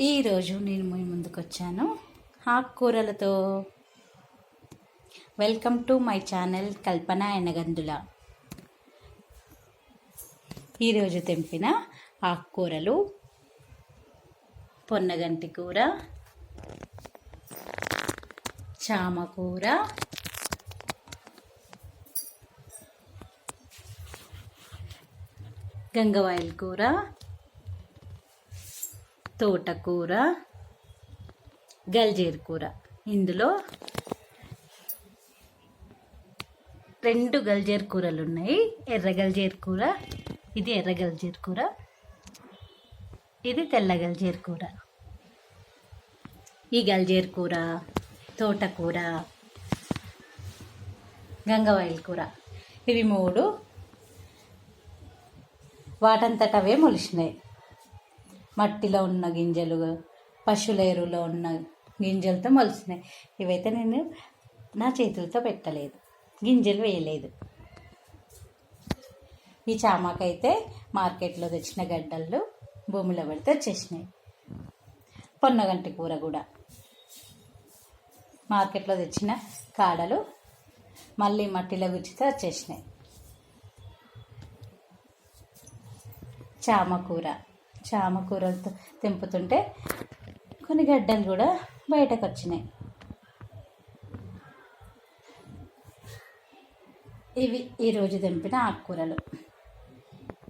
ఈరోజు నేను మీ ముందుకు వచ్చాను ఆకుకూరలతో welcome to my channel Kalpana Enagandula. ఈరోజు తెంపిన ఆకుకూరలు పొన్నగంటి కూర చామకూర గంగవాయల కూర తోటకూర గల్జీర కూర. ఇందులో రెండు గల్జీర కూరలు ఉన్నాయి ఎర్ర గల్జీర కూర ఇది ఎర్ర గల్జీర కూర ఇది తెల్ల గల్జీర కూర. ఈ గల్జీర కూర తోటకూర గంగవాయిల కూర. ఇవి మూడు వాటంతట అవే మొలిచినాయి. మట్టిలో ఉన్న గింజలు పశువుల ఎరువులో ఉన్న గింజలతో మొలిచినాయి ఇవైతే నేను నా చేతులతో పెట్టలేదు. గింజలు వేయలేదు. ఈ చామాకైతే మార్కెట్లో తెచ్చిన గడ్డలు భూమిలో పెడితే వచ్చేసినాయి. పొన్నగంటి కూర కూడా. మార్కెట్లో తెచ్చిన కాడలు మళ్ళీ మట్టిలో గుచ్చితే వచ్చేసినాయి. చామకూర చామకూరలతో తెంపుతుంటే కొన్ని గడ్డలు కూడా బయటకు వచ్చినాయి ఇవి ఈరోజు తెంపిన ఆకుకూరలు.